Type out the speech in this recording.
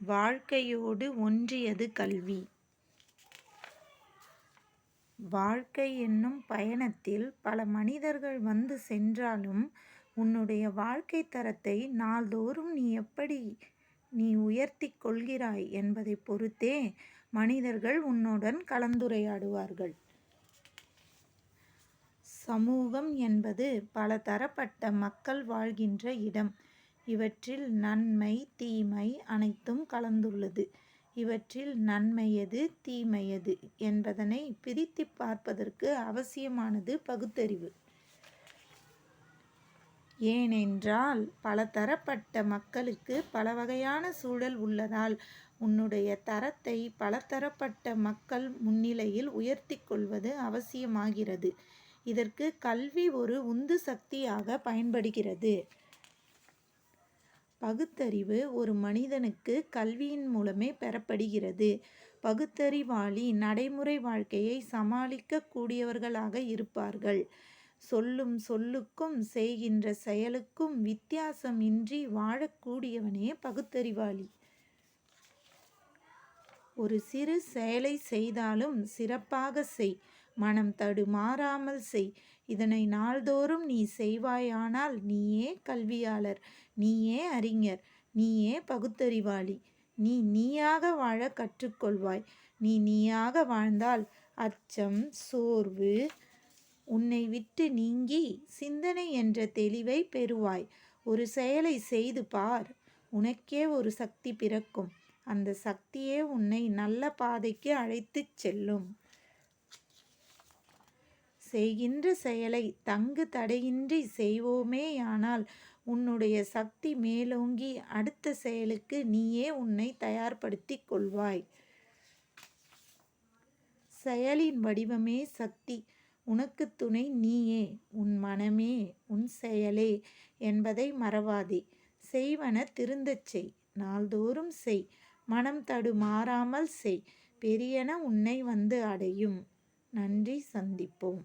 வாழ்க்கையோடு ஒன்றியது கல்வி. வாழ்க்கை என்னும் பயணத்தில் பல மனிதர்கள் வந்து சென்றாலும் உன்னுடைய வாழ்க்கை தரத்தை நாள்தோறும் நீ எப்படி நீ உயர்த்தி கொள்கிறாய் என்பதை பொறுத்தே மனிதர்கள் உன்னுடன் கலந்துரையாடுவார்கள். சமூகம் என்பது பல தரப்பட்ட மக்கள் வாழ்கின்ற இடம். இவற்றில் நன்மை தீமை அனைத்தும் கலந்துள்ளது. இவற்றில் நன்மையது தீமையது என்பதனை பிரித்து பிரித்துப் பார்ப்பதற்கு அவசியமானது பகுத்தறிவு. ஏனென்றால் பலதரப்பட்ட மக்களுக்கு பல வகையான சூழல் உள்ளதால் உன்னுடைய தரத்தை பலதரப்பட்ட மக்கள் முன்னிலையில் உயர்த்திக் கொள்வது அவசியமாகிறது. இதற்கு கல்வி ஒரு உந்து சக்தியாக பயன்படுகிறது. பகுத்தறிவு ஒரு மனிதனுக்கு கல்வியின் மூலமே பெறப்படுகிறது. பகுத்தறிவாளி நடைமுறை வாழ்க்கையை சமாளிக்க கூடியவர்களாக இருப்பார்கள். சொல்லும் சொல்லுக்கும் செய்கின்ற செயலுக்கும் வித்தியாசம் இன்றி வாழக்கூடியவனே பகுத்தறிவாளி. ஒரு சிறு செயலை செய்தாலும் சிறப்பாக செய். மனம் தடுமாறாமல் செய். இதனை நாள்தோறும் நீ செய்வாயானால் நீயே கல்வியாளர். நீயே அறிஞர். நீயே பகுத்தறிவாளி. நீ நீயாக வாழ கற்றுக்கொள்வாய் நீ நீயாக வாழ்ந்தால் அச்சம் சோர்வு உன்னை விட்டு நீங்கி சிந்தனை என்ற தெளிவைப் பெறுவாய். ஒரு செயலை செய்து பார். உனக்கே ஒரு சக்தி பிறக்கும். அந்த சக்தியே உன்னை நல்ல பாதைக்கு அழைத்துச் செல்லும். செய்கின்ற செயலை தங்கு தடையின்றி செய்வோமேயானால் உன்னுடைய சக்தி மேலோங்கி அடுத்த செயலுக்கு நீயே உன்னை தயார்படுத்திக் கொள்வாய். செயலின் வடிவமே சக்தி. உனக்கு துணை நீயே. உன் மனமே உன் செயலே என்பதை மறவாதே. செய்வன திருந்தச் செய். நாள்தோறும் செய். மனம் தடுமாறாமல் செய். பெரியன உன்னை வந்து அடையும். நன்றி சந்திப்போம்.